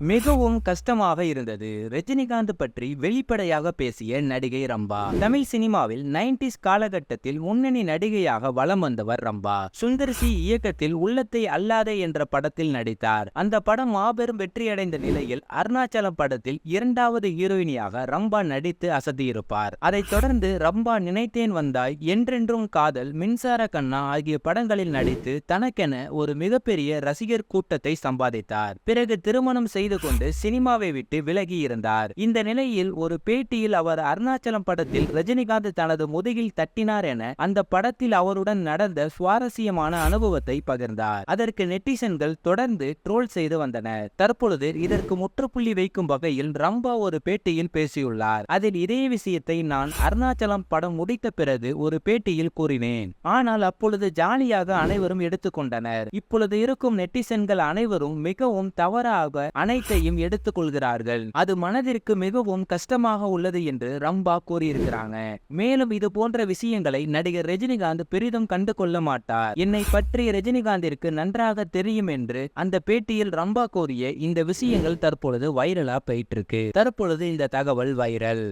மிகவும் கஷ்டமாக இருந்தது. ரஜினிகாந்த் பற்றி வெளிப்படையாக பேசிய நடிகை ரம்பா. தமிழ் சினிமாவில் நைன்டிஸ் காலகட்டத்தில் முன்னணி நடிகையாக வலம் வந்தவர் ரம்பா. சுந்தர் சி இயக்கத்தில் உள்ளத்தை அல்லாதே என்ற படத்தில் நடித்தார். அந்த படம் மாபெரும் வெற்றியடைந்த நிலையில் அருணாச்சலம் படத்தில் இரண்டாவது ஹீரோயினியாக ரம்பா நடித்து அசதியிருப்பார் அதைத் தொடர்ந்து ரம்பா நினைத்தேன் வந்தாய் என்றென்றும் காதல் மின்சார கண்ணா ஆகிய படங்களில் நடித்து தனக்கென ஒரு மிகப்பெரிய ரசிகர் கூட்டத்தை சம்பாதித்தார். பிறகு திருமணம் செய்து கொண்டு சினிமாவை விட்டு விலகி இருந்தார். இந்த நிலையில் ஒரு பேட்டியில் அவர் அருணாச்சலம் படத்தில் ரஜினிகாந்த் தனது முதுகில் தட்டினார் என அந்த படத்தில் அவருடன் நடந்த சுவாரஸ்யமான அனுபவத்தை பகிர்ந்தார். அதற்கு நெட்டிசன்கள் தொடர்ந்து ட்ரோல் செய்து வந்தனர் தற்பொழுது இதற்கு முற்றுப்புள்ளி வைக்கும் வகையில் ரம்பா ஒரு பேட்டியில் பேசியுள்ளார். அதில் இதே விஷயத்தை நான் அருணாச்சலம் படம் முடித்த பிறகு ஒரு பேட்டியில் கூறினேன். ஆனால் அப்பொழுது ஜாலியாக அனைவரும் எடுத்துக்கொண்டனர். இப்பொழுது இருக்கும் நெட்டிசன்கள் அனைவரும் மிகவும் தவறாக அனை அனைத்தையும் எடுத்துக்கொள்கிறார்கள். அது மனதிற்கு மிகவும் கஷ்டமாக உள்ளது என்று ரம்பா கூறியிருக்கிறாங்க. மேலும் இது போன்ற விஷயங்களை நடிகர் ரஜினிகாந்த் பெரிதும் கண்டு கொள்ள மாட்டார். என்னை பற்றி ரஜினிகாந்திற்கு நன்றாக தெரியும் என்று அந்த பேட்டியில் ரம்பா கூறிய இந்த விஷயங்கள் தற்பொழுது வைரலா போயிட்டு இருக்கு தற்பொழுது இந்த தகவல் வைரல்.